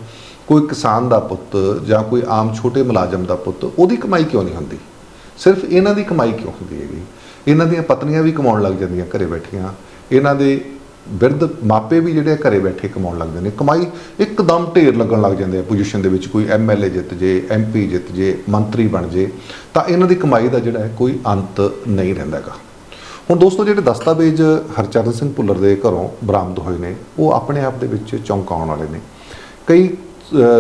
ਕੋਈ ਕਿਸਾਨ ਦਾ ਪੁੱਤ ਜਾਂ ਕੋਈ ਆਮ ਛੋਟੇ ਮੁਲਾਜ਼ਮ ਦਾ ਪੁੱਤ, ਉਹਦੀ ਕਮਾਈ ਕਿਉਂ ਨਹੀਂ ਹੁੰਦੀ? ਸਿਰਫ ਇਹਨਾਂ ਦੀ ਕਮਾਈ ਕਿਉਂ ਹੁੰਦੀ ਹੈਗੀ? ਇਹਨਾਂ ਦੀਆਂ ਪਤਨੀਆਂ ਵੀ ਕਮਾਉਣ ਲੱਗ ਜਾਂਦੀਆਂ ਘਰੇ ਬੈਠੀਆਂ ਇਹਨਾਂ ਦੇ ਬਿਰਧ ਮਾਪੇ ਵੀ ਜਿਹੜੇ ਆ ਘਰੇ ਬੈਠੇ ਕਮਾਉਣ ਲੱਗਦੇ ਨੇ। ਕਮਾਈ ਇੱਕਦਮ ਢੇਰ ਲੱਗਣ ਲੱਗ ਜਾਂਦੇ ਆ ਪੋਜੀਸ਼ਨ ਦੇ ਵਿੱਚ, ਕੋਈ ਐਮਐਲਏ ਜਿੱਤ ਜੇ ਐਮਪੀ ਜਿੱਤ ਜੇ, ਮੰਤਰੀ ਬਣ ਜੇ, ਤਾਂ ਇਹਨਾਂ ਦੀ ਕਮਾਈ ਦਾ ਜਿਹੜਾ ਹੈ ਕੋਈ ਅੰਤ ਨਹੀਂ ਰਹਿੰਦਾਗਾ ਹੁਣ ਦੋਸਤੋ, ਜਿਹੜੇ ਦਸਤਾਵੇਜ਼ ਹਰਚਰਨ ਸਿੰਘ ਭੁੱਲਰ ਦੇ ਘਰੋਂ ਬਰਾਮਦ ਹੋਏ ਨੇ, ਉਹ ਆਪਣੇ ਆਪ ਦੇ ਵਿੱਚ ਚੌਂਕਾਉਣ ਵਾਲੇ ਨੇ। ਕਈ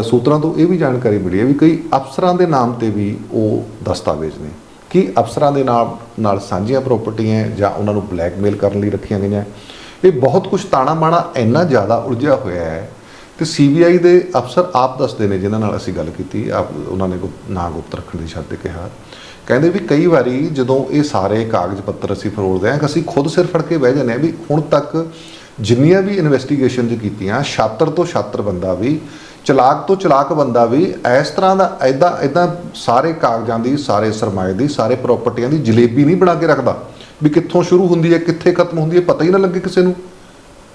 ਸੂਤਰਾਂ ਤੋਂ ਇਹ ਵੀ ਜਾਣਕਾਰੀ ਮਿਲੀ ਹੈ ਵੀ ਕਈ ਅਫਸਰਾਂ ਦੇ ਨਾਮ ਤੇ ਵੀ ਉਹ ਦਸਤਾਵੇਜ਼ ਨੇ। ਕਿ ਅਫਸਰਾਂ ਦੇ ਨਾਲ ਨਾਲ ਸਾਂਝੀਆਂ ਪ੍ਰਾਪਰਟੀਆਂ ਜਾਂ ਉਹਨਾਂ ਨੂੰ ਬਲੈਕਮੇਲ ਕਰਨ ਲਈ ਰੱਖੀਆਂ ਗਈਆਂ ਇਹ ਬਹੁਤ ਕੁਝ ਤਾਣਾ ਮਾਣਾ ਇੰਨਾ ਜ਼ਿਆਦਾ ਉਲਝਿਆ ਹੋਇਆ ਹੈ ਤੇ ਸੀਬੀਆਈ ਦੇ ਅਫਸਰ ਆਪ ਦੱਸਦੇ ਨੇ, ਜਿਨ੍ਹਾਂ ਨਾਲ ਅਸੀਂ ਗੱਲ ਕੀਤੀ, ਆਪ ਉਹਨਾਂ ਨੇ ਗੁਪ- ਨਾਂ ਗੁਪਤ ਰੱਖਣ ਦੀ ਸ਼ਰਤ ਤੇ ਕਿਹਾ। ਕਹਿੰਦੇ ਵੀ ਕਈ ਵਾਰੀ ਜਦੋਂ ਇਹ ਸਾਰੇ ਕਾਗਜ਼ ਪੱਤਰ ਅਸੀਂ ਫਰੋਲਦੇ ਹਾਂ ਕਿ ਅਸੀਂ ਖੁਦ ਸਿਰ ਫੜ ਕੇ ਬਹਿ ਜਾਂਦੇ ਹਾਂ ਵੀ ਹੁਣ ਤੱਕ ਜਿੰਨੀਆਂ ਵੀ ਇਨਵੈਸਟੀਗੇਸ਼ਨ ਕੀਤੀਆਂ, ਛਾਤਰ ਤੋਂ ਛਾਤਰ ਬੰਦਾ ਵੀ ਚਲਾਕ ਤੋਂ ਚਲਾਕ ਬੰਦਾ ਵੀ ਇਸ ਤਰ੍ਹਾਂ ਦਾ ਐਦਾਂ ਐਦਾਂ ਸਾਰੇ ਕਾਗਜ਼ਾਂ ਦੀ, ਸਾਰੇ ਸਰਮਾਏ ਦੀ, ਸਾਰੇ ਪ੍ਰਾਪਰਟੀਆਂ ਦੀ ਜਲੇਬੀ ਨਹੀਂ ਬਣਾ ਕੇ ਰੱਖਦਾ। ਵੀ ਕਿੱਥੋਂ ਸ਼ੁਰੂ ਹੁੰਦੀ ਹੈ, ਕਿੱਥੇ ਖਤਮ ਹੁੰਦੀ ਹੈ, ਪਤਾ ਹੀ ਨਾ ਲੱਗੇ ਕਿਸੇ ਨੂੰ।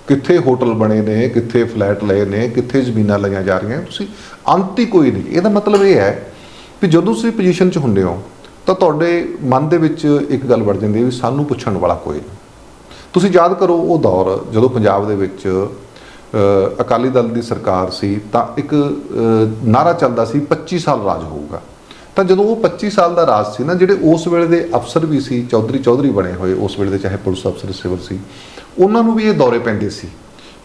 ਕਿੱਥੇ ਹੋਟਲ ਬਣੇ ਨੇ, ਕਿੱਥੇ ਫਲੈਟ ਲਏ ਨੇ, ਕਿੱਥੇ ਜ਼ਮੀਨਾਂ ਲਈਆਂ ਜਾ ਰਹੀਆਂ। ਤੁਸੀਂ ਅੰਤ ਹੀ ਕੋਈ ਨਹੀਂ। ਇਹਦਾ ਮਤਲਬ ਇਹ ਹੈ ਵੀ ਜਦੋਂ ਤੁਸੀਂ ਪੋਜੀਸ਼ਨ 'ਚ ਹੁੰਦੇ ਹੋ, ਤਾਂ ਤੁਹਾਡੇ ਮਨ ਦੇ ਵਿੱਚ ਇੱਕ ਗੱਲ ਵੜ ਜਾਂਦੀ ਹੈ ਵੀ ਸਾਨੂੰ ਪੁੱਛਣ ਵਾਲਾ ਕੋਈ ਨਹੀਂ। ਤੁਸੀਂ ਯਾਦ ਕਰੋ ਉਹ ਦੌਰ ਜਦੋਂ ਪੰਜਾਬ ਦੇ ਵਿੱਚ ਅਕਾਲੀ ਦਲ ਦੀ ਸਰਕਾਰ ਸੀ ਤਾਂ ਇੱਕ ਅ, ਨਾਰਾ ਚੱਲਦਾ ਸੀ 25 ਸਾਲ ਰਾਜ ਹੋਊਗਾ। ਤਾਂ ਜਦੋਂ ਉਹ 25 ਸਾਲ ਦਾ ਰਾਜ ਸੀ ਨਾ ਜਿਹੜੇ ਉਸ ਵੇਲੇ ਦੇ ਅਫਸਰ ਵੀ ਸੀ ਚੌਧਰੀ ਚੌਧਰੀ ਬਣੇ ਹੋਏ ਉਸ ਵੇਲੇ ਦੇ ਚਾਹੇ ਪੁਲਿਸ ਅਫਸਰ ਸਿਵਲ ਸੀ ਉਹਨਾਂ ਨੂੰ ਵੀ ਇਹ ਦੌਰੇ ਪੈਂਦੇ ਸੀ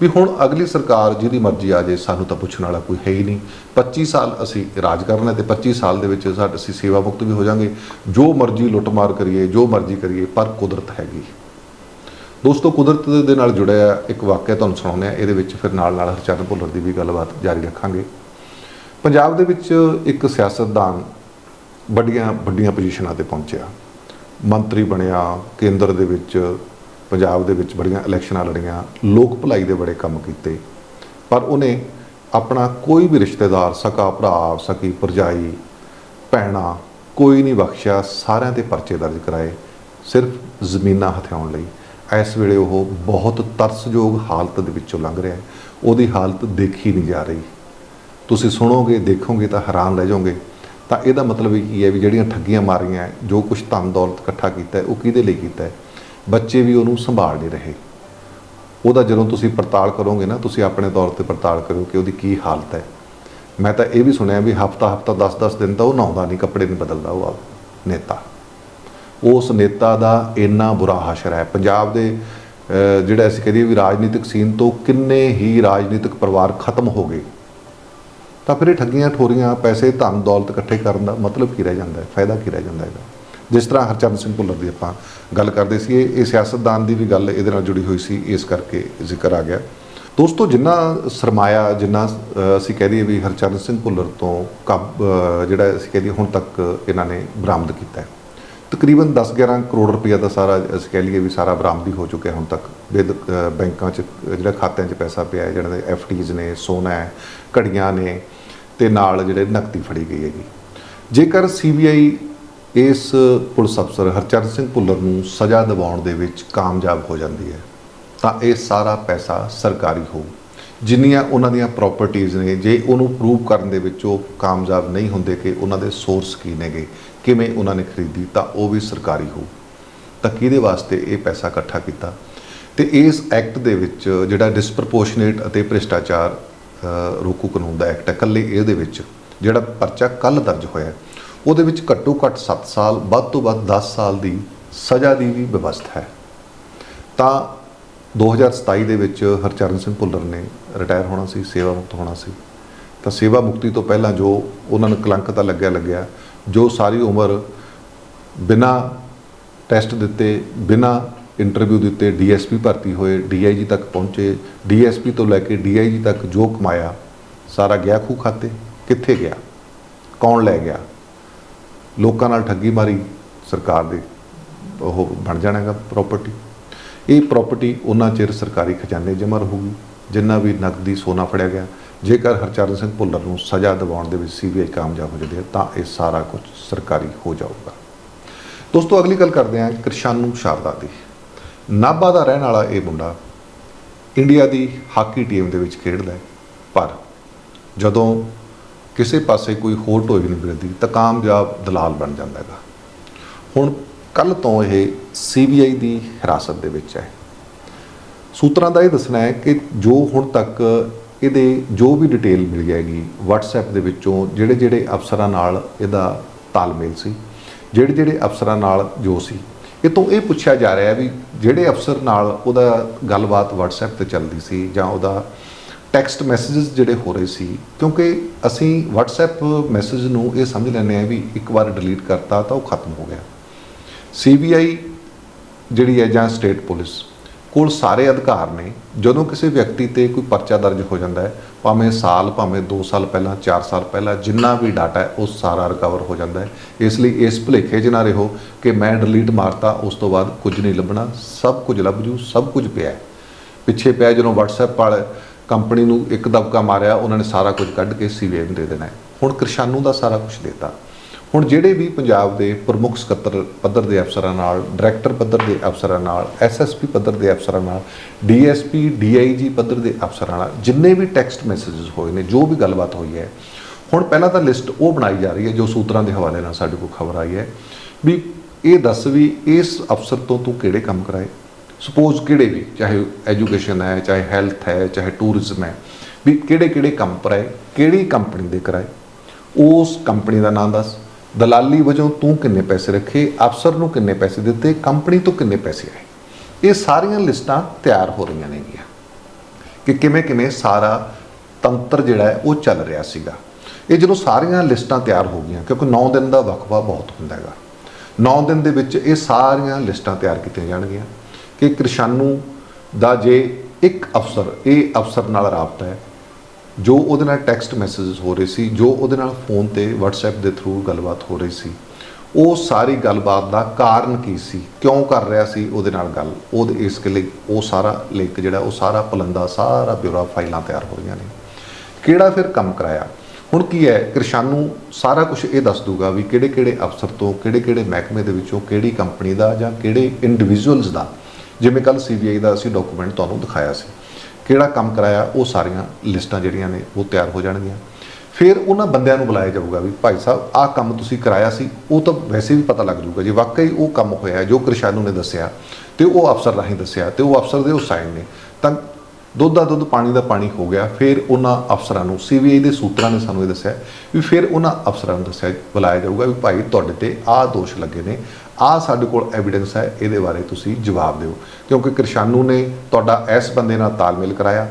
ਵੀ ਹੁਣ ਅਗਲੀ ਸਰਕਾਰ ਜਿਹਦੀ ਮਰਜ਼ੀ ਆ ਜੇ ਸਾਨੂੰ ਤਾਂ ਪੁੱਛਣ ਵਾਲਾ ਕੋਈ ਹੈ ਹੀ ਨਹੀਂ। 25 ਸਾਲ ਅਸੀਂ ਰਾਜ ਕਰਨਾ ਤੇ 25 ਸਾਲ ਦੇ ਵਿੱਚ ਸਾਡ ਅਸੀਂ ਸੇਵਾ ਮੁਕਤ ਵੀ ਹੋ ਜਾਾਂਗੇ। ਜੋ ਮਰਜ਼ੀ ਲੁੱਟਮਾਰ ਕਰੀਏ ਜੋ ਮਰਜ਼ੀ ਕਰੀਏ ਪਰ ਕੁਦਰਤ ਹੈਗੀ। ਦੋਸਤੋ, ਕੁਦਰਤ ਦੇ ਨਾਲ ਜੁੜਿਆ ਇੱਕ ਵਾਕਿਆ ਤੁਹਾਨੂੰ ਸੁਣਾਉਂਦੇ ਆ ਇਹਦੇ ਵਿੱਚ ਫਿਰ ਨਾਲ ਨਾਲ ਹਰਚਰਨ ਭੁੱਲਰ ਦੀ ਵੀ ਗੱਲਬਾਤ ਜਾਰੀ ਰੱਖਾਂਗੇ। ਪੰਜਾਬ ਦੇ ਵਿੱਚ ਇੱਕ ਸਿਆਸਤਦਾਨ ਵੱਡੀਆਂ ਵੱਡੀਆਂ ਪੋਜੀਸ਼ਨਾਂ ਤੇ ਪਹੁੰਚਿਆ। ਮੰਤਰੀ ਬਣਿਆ, ਕੇਂਦਰ ਦੇ ਵਿੱਚ, ਪੰਜਾਬ ਦੇ ਵਿੱਚ ਬੜੀਆਂ ਇਲੈਕਸ਼ਨਾਂ ਲੜੀਆਂ, ਲੋਕ ਭਲਾਈ ਦੇ ਬੜੇ ਕੰਮ ਕੀਤੇ। ਪਰ ਉਹਨੇ ਆਪਣਾ ਕੋਈ ਵੀ ਰਿਸ਼ਤੇਦਾਰ, ਸਕਾ ਭਰਾ, ਸਕੀ ਭਰਜਾਈ, ਭੈਣਾ, ਕੋਈ ਨਹੀਂ ਬਖਸ਼ਿਆ, ਸਾਰਿਆਂ ਤੇ ਪਰਚੇ ਦਰਜ ਕਰਾਏ, ਸਿਰਫ ਜ਼ਮੀਨਾਂ ਹਥਿਆਉਣ ਲਈ। ਇਸ ਵੇਲੇ ਉਹ ਬਹੁਤ ਤਰਸਯੋਗ ਹਾਲਤ ਦੇ ਵਿੱਚੋਂ ਲੰਘ ਰਿਹਾ ਹੈ। ਉਹਦੀ ਹਾਲਤ ਦੇਖੀ ਨਹੀਂ ਜਾ ਰਹੀ। ਤੁਸੀਂ ਸੁਣੋਗੇ, ਦੇਖੋਗੇ ਤਾਂ ਹੈਰਾਨ ਰਹਿ ਜਾਓਗੇ। ਤਾਂ ਇਹਦਾ ਮਤਲਬ ਇਹ ਕੀ ਹੈ ਵੀ ਜਿਹੜੀਆਂ ਠੱਗੀਆਂ ਮਾਰੀਆਂ ਜੋ ਕੁਝ ਧਨ ਦੌਲਤ ਇਕੱਠਾ ਕੀਤਾ ਉਹ ਕਿਹਦੇ ਲਈ ਕੀਤਾ ਹੈ? ਬੱਚੇ ਵੀ ਉਹਨੂੰ ਸੰਭਾਲ ਨਹੀਂ ਰਹੇ। ਉਹਦਾ ਜਦੋਂ ਤੁਸੀਂ ਪੜਤਾਲ ਕਰੋਗੇ ਨਾ, ਤੁਸੀਂ ਆਪਣੇ ਤੌਰ ਤੇ ਪੜਤਾਲ ਕਰੋ ਕਿ ਉਹਦੀ ਕੀ ਹਾਲਤ ਹੈ। ਮੈਂ ਤਾਂ ਇਹ ਵੀ ਸੁਣਿਆ ਵੀ ਹਫਤਾ ਹਫਤਾ 10-10 ਦਿਨ ਤਾਂ ਉਹ ਨਹਾਉਂਦਾ ਨਹੀਂ, ਕੱਪੜੇ ਨਹੀਂ ਬਦਲਦਾ, ਉਹ ਆਪ ਨੇਤਾ। ਉਸ ਨੇਤਾ ਦਾ ਇੰਨਾ ਬੁਰਾ ਹਸ਼ਰ ਹੈ। ਪੰਜਾਬ ਦੇ ਜਿਹੜਾ ਅਸੀਂ ਕਹਦੇ ਵੀ ਰਾਜਨੀਤਿਕ ਸੀਨ ਤੋਂ ਕਿੰਨੇ ਹੀ ਰਾਜਨੀਤਿਕ ਪਰਿਵਾਰ ਖਤਮ ਹੋ ਗਏ। ਤਾਂ ਫਿਰ ਇਹ ਠੱਗੀਆਂ ਠੋਰੀਆਂ ਪੈਸੇ, ਧਨ, ਦੌਲਤ ਇਕੱਠੇ ਕਰਨ ਦਾ ਮਤਲਬ ਕੀ ਰਹਿ ਜਾਂਦਾ ਹੈ? ਫਾਇਦਾ ਕੀ ਰਹਿ ਜਾਂਦਾ ਹੈਗਾ ਜਿਸ ਤਰ੍ਹਾਂ ਹਰਚੰਦ ਸਿੰਘ ਭੁੱਲਰ ਦੀ ਆਪਾਂ ਗੱਲ ਕਰਦੇ ਸੀ, ਇਹ ਸਿਆਸਤਦਾਨ ਦੀ ਵੀ ਗੱਲ ਇਹਦੇ ਨਾਲ ਜੁੜੀ ਹੋਈ ਸੀ, ਇਸ ਕਰਕੇ ਜ਼ਿਕਰ ਆ ਗਿਆ। ਦੋਸਤੋ, ਜਿੰਨਾ ਸਰਮਾਇਆ, ਜਿੰਨਾ ਅਸੀਂ ਕਹਿ ਦਈਏ ਵੀ ਹਰਚੰਦ ਸਿੰਘ ਭੁੱਲਰ ਤੋਂ ਕਬ ਜਿਹੜਾ ਅਸੀਂ ਕਹਿ ਦਈਏ ਹੁਣ ਤੱਕ ਇਹਨਾਂ ਨੇ ਬਰਾਮਦ ਕੀਤਾ ਹੈ। ਤਕਰੀਬਨ 10-11 ਕਰੋੜ ਰੁਪਏ ਦਾ ਸਾਰਾ ਅਸੀਂ ਕਹਿ ਲਈਏ ਵੀ ਸਾਰਾ ਬਰਾਮਦੀ ਹੋ ਚੁੱਕਿਆ ਹੁਣ ਤੱਕ। ਵਿਦ ਬੈਂਕਾਂ 'ਚ, ਜਿਹੜਾ ਖਾਤਿਆਂ 'ਚ ਪੈਸਾ ਪਿਆ ਹੈ, ਜਿਹੜਾ ਦੇ ਐਫਡੀਜ਼ ਨੇ, ਸੋਨਾ ਹੈ, ਘੜੀਆਂ ਨੇ, ਤੇ ਨਾਲ ਜਿਹੜੇ ਨਕਦੀ ਫੜੀ ਗਈ ਹੈਗੀ। ਜੇਕਰ ਸੀਬੀਆਈ ਇਸ ਪੁਲਿਸ ਅਫਸਰ ਹਰਚਰਨ ਸਿੰਘ ਭੁੱਲਰ ਨੂੰ ਸਜ਼ਾ ਦਿਵਾਉਣ ਦੇ ਵਿੱਚ ਕਾਮਯਾਬ ਹੋ ਜਾਂਦੀ ਹੈ, ਤਾਂ ਇਹ ਸਾਰਾ ਪੈਸਾ ਸਰਕਾਰੀ ਹੋਊ। ਜਿੰਨੀਆਂ ਉਹਨਾਂ ਦੀਆਂ ਪ੍ਰਾਪਰਟੀਆਂ ਨੇ, ਜੇ ਉਹਨੂੰ ਪ੍ਰੂਵ ਕਰਨ ਦੇ ਵਿੱਚ ਉਹ ਕਾਮਯਾਬ ਨਹੀਂ ਹੁੰਦੇ ਕਿ ਉਹਨਾਂ ਦੇ ਸੋਰਸ ਕੀ ਨੇਗੇ, ਕਿਵੇਂ ਉਹਨਾਂ ਨੇ ਖਰੀਦੀ, ਤਾਂ ਉਹ ਵੀ ਸਰਕਾਰੀ ਹੋਊ। ਤਾਂ ਕਿਹਦੇ ਵਾਸਤੇ ਇਹ ਪੈਸਾ ਇਕੱਠਾ ਕੀਤਾ? ਤੇ ਇਸ ਐਕਟ ਦੇ ਵਿੱਚ ਜਿਹੜਾ ਡਿਸਪ੍ਰੋਪੋਰਸ਼ਨੇਟ ਅਤੇ ਭ੍ਰਿਸ਼ਟਾਚਾਰ ਰੋਕੂ ਕਾਨੂੰਨ ਦਾ ਐਕਟ ਹੈ, ਇਕੱਲੇ ਇਹਦੇ ਵਿੱਚ, ਜਿਹੜਾ ਪਰਚਾ ਕੱਲ ਦਰਜ ਹੋਇਆ ਉਹਦੇ ਵਿੱਚ ਘੱਟੋ ਘੱਟ 7 ਸਾਲ, ਵੱਧ ਤੋਂ ਵੱਧ 10 ਸਾਲ ਦੀ ਸਜ਼ਾ ਦੀ ਵੀ ਵਿਵਸਥਾ ਹੈ। ਤਾਂ 2027 ਦੇ ਵਿੱਚ ਹਰਚਰਨ ਸਿੰਘ ਭੁੱਲਰ ਨੇ ਰਿਟਾਇਰ ਹੋਣਾ ਸੀ, ਸੇਵਾ ਮੁਕਤ ਹੋਣਾ ਸੀ। ਤਾਂ ਸੇਵਾ ਮੁਕਤੀ ਤੋਂ ਪਹਿਲਾਂ ਜੋ ਉਹਨਾਂ ਨੂੰ ਕਲੰਕ ਤਾਂ ਲੱਗਿਆ ਲੱਗਿਆ। ਜੋ ਸਾਰੀ ਉਮਰ ਬਿਨਾ ਟੈਸਟ ਦਿੱਤੇ, ਬਿਨਾ ਇੰਟਰਵਿਊ ਦਿੱਤੇ, ਡੀਐਸਪੀ ਭਰਤੀ ਹੋਏ, ਡੀਆਈਜੀ ਤੱਕ ਪਹੁੰਚੇ, ਡੀਐਸਪੀ ਤੋਂ ਲੈ ਕੇ ਡੀਆਈਜੀ ਤੱਕ ਜੋ ਕਮਾਇਆ, ਸਾਰਾ ਗਿਆ ਖੂ ਖਾਤੇ। ਕਿੱਥੇ ਗਿਆ? ਕੌਣ ਲੈ ਗਿਆ? ਲੋਕਾਂ ਨਾਲ ਠੱਗੀ ਮਾਰੀ ਸਰਕਾਰ ਦੇ। ਉਹ ਬਣ ਜਾਣਾਗਾ ਪ੍ਰਾਪਰਟੀ ਇਹ ਪ੍ਰਾਪਰਟੀ ਉਹਨਾਂ ਚਿਰ ਸਰਕਾਰੀ ਖਜ਼ਾਨੇ ਜਮ੍ਹਾਂ ਰਹੂਗੀ। ਜਿੰਨਾ ਵੀ ਨਕਦੀ ਸੋਨਾ ਫੜਿਆ ਗਿਆ, ਜੇਕਰ ਹਰਚਰਨ ਸਿੰਘ ਭੁੱਲਰ ਨੂੰ ਸਜ਼ਾ ਦਿਵਾਉਣ ਦੇ ਵਿੱਚ ਸੀਬੀਆਈ ਕਾਮਯਾਬ ਹੋ ਜਾਂਦੀ ਹੈ, ਤਾਂ ਇਹ ਸਾਰਾ ਕੁਝ ਸਰਕਾਰੀ ਹੋ ਜਾਊਗਾ। ਦੋਸਤੋ, ਅਗਲੀ ਗੱਲ ਕਰਦੇ ਹਾਂ ਕ੍ਰਿਸ਼ਾਨੂ ਸ਼ਾਰਦਾ ਦੀ। ਨਾਭਾ ਦਾ ਰਹਿਣ ਵਾਲਾ ਇਹ ਮੁੰਡਾ ਇੰਡੀਆ ਦੀ ਹਾਕੀ ਟੀਮ ਦੇ ਵਿੱਚ ਖੇਡਦਾ ਹੈ, ਪਰ ਜਦੋਂ ਕਿਸੇ ਪਾਸੇ ਕੋਈ ਹੋਰ ਢੋਈ ਨਹੀਂ ਮਿਲਦੀ, ਤਾਂ ਕਾਮਯਾਬ ਦਲਾਲ ਬਣ ਜਾਂਦਾ ਹੈਗਾ। ਹੁਣ ਕੱਲ ਤੋਂ ਇਹ ਸੀਬੀਆਈ ਦੀ ਹਿਰਾਸਤ ਦੇ ਵਿੱਚ ਹੈ। ਸੂਤਰਾਂ ਦਾ ਇਹ ਦੱਸਣਾ ਹੈ ਕਿ ਜੋ ਹੁਣ ਤੱਕ ਇਹਦੇ ਜੋ ਵੀ ਡਿਟੇਲ ਮਿਲ ਹੈਗੀ, WhatsApp ਦੇ ਵਿੱਚੋਂ ਜਿਹੜੇ ਜਿਹੜੇ ਅਫਸਰਾਂ ਨਾਲ ਇਹਦਾ ਤਾਲਮੇਲ ਸੀ, ਜਿਹੜੇ ਜਿਹੜੇ ਅਫਸਰਾਂ ਨਾਲ ਜੋ ਸੀ, ਇਹ ਤੋਂ ਇਹ ਪੁੱਛਿਆ ਜਾ ਰਿਹਾ ਵੀ ਜਿਹੜੇ ਅਫਸਰ ਨਾਲ ਉਹਦਾ ਗੱਲਬਾਤ WhatsApp ਤੇ ਚੱਲਦੀ ਸੀ ਜਾਂ ਉਹਦਾ ਟੈਕਸਟ ਮੈਸੇजेस ਜਿਹੜੇ ਹੋ ਰਹੇ ਸੀ, ਕਿਉਂਕਿ ਅਸੀਂ WhatsApp ਮੈਸੇਜ ਨੂੰ ਇਹ ਸਮਝ ਲੈਂਦੇ ਆ ਵੀ ਇੱਕ ਵਾਰ ਡਿਲੀਟ ਕਰਤਾ ਤਾਂ ਉਹ ਖਤਮ ਹੋ ਗਿਆ। ਸੀਬੀਆਈ ਜਿਹੜੀ ਹੈ ਜਾਂ ਸਟੇਟ ਪੁਲਿਸ ਕੋਲ ਸਾਰੇ ਅਧਿਕਾਰ ਨੇ, ਜਦੋਂ ਕਿਸੇ ਵਿਅਕਤੀ ਤੇ ਕੋਈ ਪਰਚਾ ਦਰਜ ਹੋ ਜਾਂਦਾ ਹੈ, ਭਾਵੇਂ ਸਾਲ, ਭਾਵੇਂ 2 ਸਾਲ ਪਹਿਲਾਂ 4 ਸਾਲ ਪਹਿਲਾਂ, ਜਿੰਨਾ ਵੀ ਡਾਟਾ ਹੈ, ਉਹ ਸਾਰਾ ਰਿਕਵਰ ਹੋ ਜਾਂਦਾ ਹੈ। ਇਸ ਲਈ ਇਸ ਭੁਲੇਖੇ 'ਚ ਨਾ ਰਹੋ ਕਿ ਮੈਂ ਡਿਲੀਟ ਮਾਰਤਾ, ਉਸ ਤੋਂ ਬਾਅਦ ਕੁਝ ਨਹੀਂ ਲੱਭਣਾ, ਸਭ ਕੁਝ ਲੱਭ ਜੂ, ਸਭ ਕੁਝ ਪਿਆ ਪਿੱਛੇ ਪਿਆ ਜਦੋਂ WhatsApp ਵਾਲੇ ਕੰਪਨੀ ਨੂੰ ਇੱਕ ਦਬਕਾ ਮਾਰਿਆ, ਉਹਨਾਂ ਨੇ ਸਾਰਾ ਕੁਝ ਕੱਢ ਕੇ ਸੀਬੀਆਈ ਨੂੰ ਦੇ ਦੇਣਾ ਹੁਣ ਕਿਰਸ਼ਾਨੂ ਦਾ ਸਾਰਾ ਕੁਝ ਦਿੱਤਾ। ਹੁਣ ਜਿਹੜੇ ਵੀ ਪੰਜਾਬ ਦੇ ਪ੍ਰਮੁੱਖ ਸਕੱਤਰ ਪੱਧਰ ਦੇ ਅਫਸਰਾਂ ਨਾਲ, ਡਾਇਰੈਕਟਰ ਪੱਧਰ ਦੇ ਅਫਸਰਾਂ ਨਾਲ ਐਸਐਸਪੀ ਪੱਧਰ ਦੇ ਅਫਸਰਾਂ ਨਾਲ ਡੀਐਸਪੀ ਡੀਆਈਜੀ ਪੱਧਰ ਦੇ ਅਫਸਰਾਂ ਨਾਲ, ਜਿੰਨੇ ਵੀ ਟੈਕਸਟ ਮੈਸੇजेस ਹੋਏ ਨੇ, ਜੋ ਵੀ ਗੱਲਬਾਤ ਹੋਈ ਹੈ, ਹੁਣ ਪਹਿਲਾਂ ਤਾਂ ਲਿਸਟ ਉਹ ਬਣਾਈ ਜਾ ਰਹੀ ਹੈ ਜੋ ਸੂਤਰਾਂ ਦੇ ਹਵਾਲੇ ਨਾਲ ਸਾਡੇ ਕੋਲ ਖਬਰ ਆਈ ਹੈ ਵੀ ਇਹ ਦੱਸ ਵੀ ਇਸ ਅਫਸਰ ਤੋਂ ਤੂੰ ਕਿਹੜੇ ਕੰਮ ਕਰਾਏ? ਸਪੋਜ਼ ਕਿਹੜੇ ਵੀ, ਚਾਹੇ ਐਜੂਕੇਸ਼ਨ ਹੈ, ਚਾਹੇ ਹੈਲਥ ਹੈ, ਚਾਹੇ ਟੂਰਿਜ਼ਮ ਹੈ, ਵੀ ਕਿਹੜੇ ਕਿਹੜੇ ਕੰਮ ਕਰਾਏ, ਕਿਹੜੀ ਕੰਪਨੀ ਦੇ ਕਰਾਏ? ਉਸ ਕੰਪਨੀ ਦਾ ਨਾਮ ਦੱਸ। ਦਲਾਲੀ ਵਜੋਂ ਤੂੰ ਕਿੰਨੇ ਪੈਸੇ ਰੱਖੇ, ਅਫਸਰ ਨੂੰ ਕਿੰਨੇ ਪੈਸੇ ਦਿੱਤੇ, ਕੰਪਨੀ ਤੋਂ ਕਿੰਨੇ ਪੈਸੇ ਆਏ? ਇਹ ਸਾਰੀਆਂ ਲਿਸਟਾਂ ਤਿਆਰ ਹੋ ਰਹੀਆਂ ਨੇਗੀਆਂ ਕਿ ਕਿਵੇਂ ਕਿਵੇਂ ਸਾਰਾ ਤੰਤਰ ਜਿਹੜਾ ਹੈ ਉਹ ਚੱਲ ਰਿਹਾ ਸੀਗਾ। ਇਹ ਜਦੋਂ ਸਾਰੀਆਂ ਲਿਸਟਾਂ ਤਿਆਰ ਹੋ ਗਈਆਂ, ਕਿਉਂਕਿ 9 ਦਿਨ ਦਾ ਵਕਫਾ ਬਹੁਤ ਹੁੰਦਾ ਹੈਗਾ 9 ਦਿਨ ਦੇ ਵਿੱਚ ਇਹ ਸਾਰੀਆਂ ਲਿਸਟਾਂ ਤਿਆਰ ਕੀਤੀਆਂ ਜਾਣਗੀਆਂ ਕਿ ਕਿਰਸ਼ਾਨੂ ਦਾ ਜੇ ਇੱਕ ਅਫਸਰ, ਇਹ ਅਫਸਰ ਨਾਲ ਰਾਬਤਾ ਹੈ ਜੋ ਉਹਦੇ ਨਾਲ ਟੈਕਸਟ ਮੈਸੇजेस ਹੋ ਰਹੇ ਸੀ, ਜੋ ਉਹਦੇ ਨਾਲ ਫੋਨ ਤੇ WhatsApp ਦੇ ਥਰੂ ਗੱਲਬਾਤ ਹੋ ਰਹੀ ਸੀ, ਉਹ ਸਾਰੀ ਗੱਲਬਾਤ ਦਾ ਕਾਰਨ ਕੀ ਸੀ, ਕਿਉਂ ਕਰ ਰਿਹਾ ਸੀ ਉਹਦੇ ਨਾਲ ਗੱਲ? ਉਹ ਇਸ ਲਈ ਉਹ ਸਾਰਾ ਲਿੰਕ ਜਿਹੜਾ, ਉਹ ਸਾਰਾ ਪਲੰਦਾ, ਸਾਰਾ ਬਿਊਰਾ ਫਾਈਲਾਂ ਤਿਆਰ ਹੋ ਰਹੀਆਂ ਨੇ। ਕਿਹੜਾ ਫਿਰ ਕੰਮ ਕਰਾਇਆ? ਹੁਣ ਕੀ ਹੈ, ਕਿਰਸ਼ਾਨੂ ਸਾਰਾ ਕੁਝ ਇਹ ਦੱਸ ਦੂਗਾ ਵੀ ਕਿਹੜੇ ਕਿਹੜੇ ਅਫਸਰ ਤੋਂ ਕਿਹੜੇ ਕਿਹੜੇ ਮਹਿਕਮੇ ਦੇ ਵਿੱਚੋਂ ਕਿਹੜੀ ਕੰਪਨੀ ਦਾ ਜਾਂ ਕਿਹੜੇ ਇੰਡੀਵਿਜੂਅਲਸ ਦਾ। ਜਿਵੇਂ ਕੱਲ ਸੀਬੀਆਈ ਦਾ ਅਸੀਂ ਡਾਕੂਮੈਂਟ ਤੁਹਾਨੂੰ ਦਿਖਾਇਆ ਸੀ। ਕਿਹੜਾ ਕੰਮ ਕਰਾਇਆ, ਉਹ ਸਾਰੀਆਂ ਲਿਸਟਾਂ ਜਿਹੜੀਆਂ ਨੇ ਉਹ ਤਿਆਰ ਹੋ ਜਾਣਗੀਆਂ। ਫਿਰ ਉਹਨਾਂ ਬੰਦਿਆਂ ਨੂੰ ਬੁਲਾਇਆ ਜਾਊਗਾ ਵੀ ਭਾਈ ਸਾਹਿਬ, ਆਹ ਕੰਮ ਤੁਸੀਂ ਕਰਾਇਆ ਸੀ, ਉਹ ਤਾਂ ਵੈਸੇ ਵੀ ਪਤਾ ਲੱਗ ਜਾਊਗਾ ਜੇ। ਵਾਕਈ ਉਹ ਕੰਮ ਹੋਇਆ ਜੋ ਕਿਰਸ਼ਾਨੂ ਨੇ ਦੱਸਿਆ ਤੇ ਉਹ ਅਫਸਰ ਰਾਹੀਂ ਦੱਸਿਆ ਤੇ ਉਹ ਅਫਸਰ ਦੇ ਉਹ ਸਾਈਨ ਨੇ। ਤਾਂ ਦੁੱਧ ਦਾ ਦੁੱਧ, ਪਾਣੀ ਦਾ ਪਾਣੀ ਹੋ ਗਿਆ, ਫਿਰ ਉਹਨਾਂ ਅਫਸਰਾਂ ਨੂੰ, ਸੀਬੀਆਈ ਦੇ ਸੂਤਰਾਂ ਨੇ ਸਾਨੂੰ ਇਹ ਦੱਸਿਆ ਵੀ ਫਿਰ ਉਹਨਾਂ ਅਫਸਰਾਂ ਨੂੰ ਦੱਸਿਆ, ਬੁਲਾਇਆ ਜਾਊਗਾ ਵੀ ਭਾਈ ਤੁਹਾਡੇ ਤੇ ਆਹ ਦੋਸ਼ ਲੱਗੇ ਨੇ ਆਹ ਸਾਡੇ ਕੋਲ ਐਵੀਡੈਂਸ ਹੈ, ਇਹਦੇ ਬਾਰੇ ਤੁਸੀਂ ਜਵਾਬ ਦਿਓ। ਕਿਉਂਕਿ ਕਿਰਸ਼ਾਨੂ ਨੇ ਤੁਹਾਡਾ ਇਸ ਬੰਦੇ ਨਾਲ ਤਾਲਮੇਲ ਕਰਾਇਆ।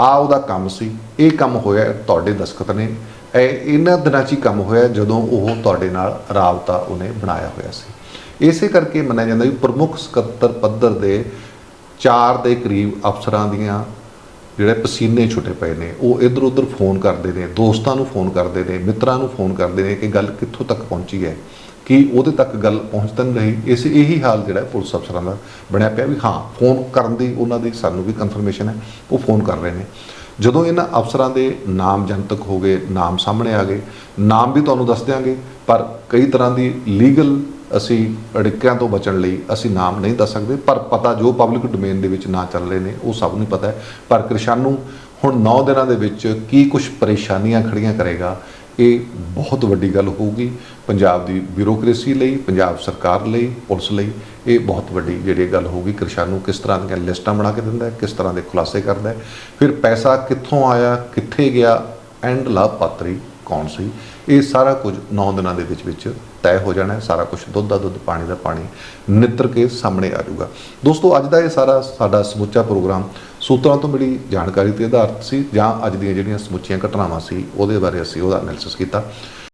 ਆ ਉਹਦਾ ਕੰਮ ਸੀ, ਇਹ ਕੰਮ ਹੋਇਆ ਤੁਹਾਡੇ ਦਸਖਤ ਨੇ। ਇਹਨਾਂ ਦਿਨਾਂ 'ਚ ਹੀ ਕੰਮ ਹੋਇਆ ਜਦੋਂ ਉਹ ਤੁਹਾਡੇ ਨਾਲ ਰਾਬਤਾ ਉਹਨੇ ਬਣਾਇਆ ਹੋਇਆ ਸੀ। ਇਸੇ ਕਰਕੇ ਮੰਨਿਆ ਜਾਂਦਾ ਵੀ ਪ੍ਰਮੁੱਖ ਸਕੱਤਰ ਪੱਧਰ ਦੇ ਚਾਰ ਦੇ ਕਰੀਬ ਅਫਸਰਾਂ ਦੀਆਂ ਜਿਹੜੇ ਪਸੀਨੇ ਛੁੱਟੇ ਪਏ ਨੇ, ਉਹ ਇਧਰ ਉਧਰ ਫੋਨ ਕਰਦੇ ਨੇ, ਦੋਸਤਾਂ ਨੂੰ ਫੋਨ ਕਰਦੇ ਨੇ, ਮਿੱਤਰਾਂ ਨੂੰ ਫੋਨ ਕਰਦੇ ਨੇ ਕਿ ਗੱਲ ਕਿੱਥੋਂ ਤੱਕ ਪਹੁੰਚੀ ਹੈ। ਕਿ ਉਹਦੇ ਤੱਕ ਗੱਲ ਪਹੁੰਚ ਨਹੀਂ। ਰਹੀ ਇਸ ਇਹੀ ਹਾਲ ਜਿਹੜਾ ਪੁਲਿਸ ਅਫਸਰਾਂ ਦਾ ਬਣਿਆ ਪਿਆ ਵੀ ਹਾਂ, ਫੋਨ ਕਰਨ ਦੀ ਉਹਨਾਂ ਦੀ ਸਾਨੂੰ ਵੀ ਕਨਫਰਮੇਸ਼ਨ ਹੈ, ਉਹ ਫੋਨ ਕਰ ਰਹੇ ਨੇ। ਜਦੋਂ ਇਹਨਾਂ ਅਫਸਰਾਂ ਦੇ ਨਾਮ ਜਨਤਕ ਹੋ ਗਏ, ਨਾਮ ਸਾਹਮਣੇ ਆ ਗਏ, ਨਾਮ ਵੀ ਤੁਹਾਨੂੰ ਦੱਸ ਦਿਆਂਗੇ, ਪਰ ਕਈ ਤਰ੍ਹਾਂ ਦੀ ਲੀਗਲ ਅਸੀਂ ਅੜਿੱਕਿਆਂ ਤੋਂ ਬਚਣ ਲਈ ਅਸੀਂ ਨਾਮ ਨਹੀਂ ਦੱਸ ਸਕਦੇ, ਪਰ ਪਤਾ ਜੋ ਪਬਲਿਕ ਡੋਮੇਨ ਦੇ ਵਿੱਚ ਨਾ ਚੱਲ ਰਹੇ ਨੇ, ਉਹ ਸਭ ਨੂੰ ਪਤਾ ਹੈ। ਪਰ ਕਿਰਸ਼ਾਨੂ, ਹੁਣ 9 ਦਿਨਾਂ ਦੇ ਵਿੱਚ ਕੀ ਕੁਝ ਪਰੇਸ਼ਾਨੀਆਂ ਖੜੀਆਂ ਕਰੇਗਾ ਇਹ ਬਹੁਤ ਵੱਡੀ ਗੱਲ ਹੋਊਗੀ ਪੰਜਾਬ ਦੀ ਬਿਊਰੋਕ੍ਰੇਸੀ ਲਈ, ਪੰਜਾਬ ਸਰਕਾਰ ਲਈ, ਪੁਲਿਸ ਲਈ ਇਹ ਬਹੁਤ ਵੱਡੀ ਜਿਹੜੀ ਗੱਲ ਹੋਊਗੀ। ਕਿਰਸ਼ਾਨੂ ਕਿਸ ਤਰ੍ਹਾਂ ਦੀਆਂ ਲਿਸਟਾਂ ਬਣਾ ਕੇ ਦਿੰਦਾ ਹੈ, ਕਿਸ ਤਰ੍ਹਾਂ ਦੇ ਖੁਲਾਸੇ ਕਰਦਾ ਹੈ। ਫਿਰ ਪੈਸਾ ਕਿੱਥੋਂ ਆਇਆ, ਕਿੱਥੇ ਗਿਆ, ਐਂਡ ਲਾਭਪਾਤਰੀ ਕੌਣ ਸੀ? ਇਹ ਸਾਰਾ ਕੁਝ 9 ਦਿਨਾਂ ਦੇ ਵਿੱਚ ਵਿੱਚ ਤੈਅ ਹੋ ਜਾਣਾ ਹੈ। ਸਾਰਾ ਕੁਝ ਦੁੱਧ ਦਾ ਦੁੱਧ, ਪਾਣੀ ਦਾ ਪਾਣੀ ਨਿੱਤਰ ਕੇ ਸਾਹਮਣੇ ਆ ਜਾਊਗਾ। ਦੋਸਤੋ, ਅੱਜ ਦਾ ਇਹ ਸਾਰਾ ਸਾਡਾ ਸਮੁੱਚਾ ਪ੍ਰੋਗਰਾਮ ਸੂਤਰਾਂ ਤੋਂ ਮਿਲੀ ਜਾਣਕਾਰੀ ਤੇ ਆਧਾਰਿਤ ਸੀ ਜਾਂ ਅੱਜ ਦੀਆਂ ਜਿਹੜੀਆਂ ਸਮੁੱਚੀਆਂ ਘਟਨਾਵਾਂ ਸੀ, ਉਹਦੇ ਬਾਰੇ ਅਸੀਂ ਉਹਦਾ ਐਨਾਲਿਸਿਸ ਕੀਤਾ।